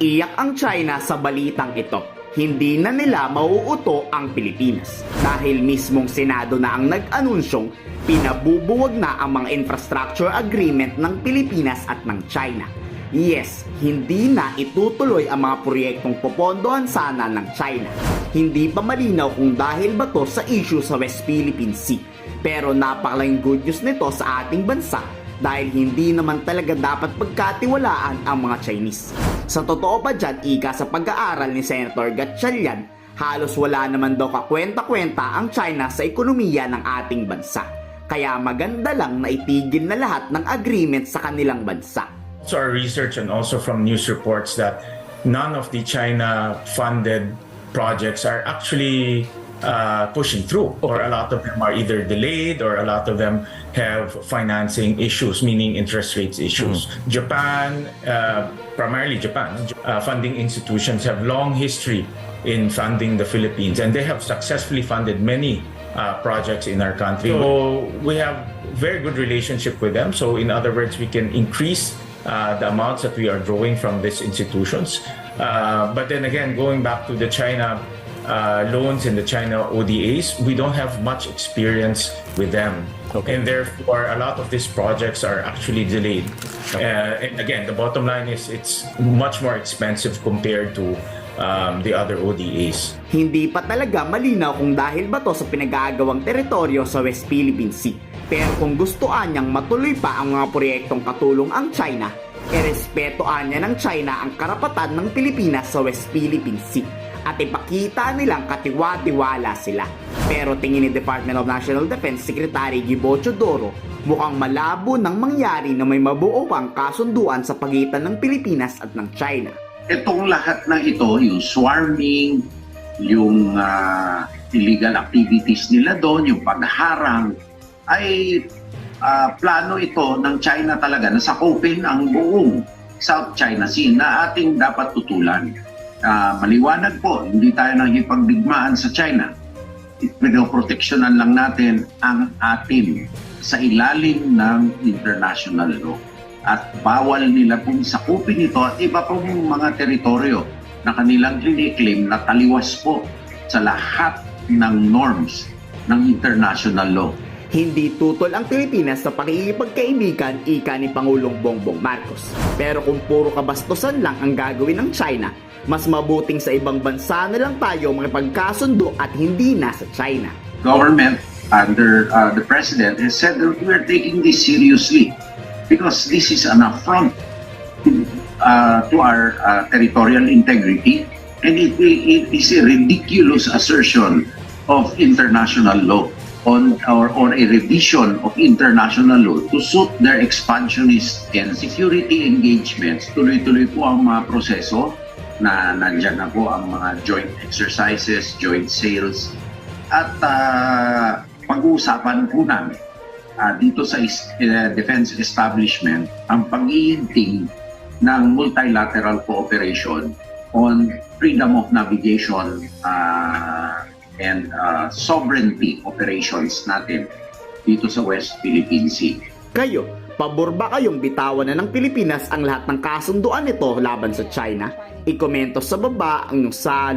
Iyak ang China sa balitang ito. Hindi na nila mauuto ang Pilipinas dahil mismong Senado na ang nag-anunsyong pinabubuwag na ang mga infrastructure agreement ng Pilipinas at ng China. Yes, hindi na itutuloy ang mga proyektong popondohan sana ng China. Hindi pa malinaw kung dahil ba to sa issue sa West Philippine Sea. Pero napakalaking good news nito sa ating bansa dahil hindi naman talaga dapat pagkatiwalaan ang mga Chinese. Sa totoo pa dyan, ika sa pag-aaral ni Senator Gatchalian, halos wala naman daw kakwenta-kwenta ang China sa ekonomiya ng ating bansa. Kaya maganda lang na itigil na lahat ng agreement sa kanilang bansa. So our research and also from news reports that none of the China-funded projects are actually uh, pushing through, or a lot of them are either delayed, or a lot of them have financing issues, meaning interest rates issues. Japan, uh, primarily Japan, uh, funding institutions have long history in funding the Philippines, and they have successfully funded many uh, projects in our country. So we have very good relationship with them. So in other words, we can increase uh, the amounts that we are drawing from these institutions. Uh, but then again, going back to the China uh, loans and the China ODAs, we don't have much experience with them. Okay. And therefore, a lot of these projects are actually delayed. Uh, and again, the bottom line is it's much more expensive compared to um, the other ODAs. Hindi pa talaga malinaw kung dahil ba to sa pinag-aagawang teritoryo sa West Philippine Sea. Pero kung gustoan niyang matuloy pa ang mga proyektong katulong ang China, erespetoan niya ng China ang karapatan ng Pilipinas sa West Philippine Sea at ipakita nilang katiwa-tiwala sila. Pero tingin ni Department of National Defense Secretary Gibo Chodoro, mukhang malabo nang mangyari na may mabuo pang kasunduan sa pagitan ng Pilipinas at ng China. itong lahat na ito, yung swarming, yung ah, illegal activities nila doon, yung pagharang, ay ah, plano ito ng China talaga na sakupin ang buong South China Sea na ating dapat tutulan. Ah, maliwanag po, hindi tayo nakikipagdigmaan sa China. Pinoproteksyonan lang natin ang atin sa ilalim ng international law at bawal nila pong sakupin ito at iba pong mga teritoryo na kanilang claim na taliwas po sa lahat ng norms ng international law. Hindi tutol ang Pilipinas sa pakikipagkaibigan ika ni Pangulong Bongbong Marcos. Pero kung puro kabastusan lang ang gagawin ng China, mas mabuting sa ibang bansa na lang tayo makipagkasundo at hindi na sa China. Government under uh, the president has said that we are taking this seriously because this is an affront uh, to our uh, territorial integrity and it, it is a ridiculous assertion of international law on or, or a revision of international law to suit their expansionist and security engagements. Tuloy-tuloy po ang mga proseso na nandyan na po ang mga joint exercises, joint sales, at ah, pag-uusapan po namin ah, dito sa eh, defense establishment ang pag-iinting ng multilateral cooperation on freedom of navigation ah, and ah, sovereignty operations natin dito sa West Philippine Sea. Kayo, pabor ba kayong bitawan na ng Pilipinas ang lahat ng kasunduan nito laban sa China? Ikomento sa baba ang iyong sa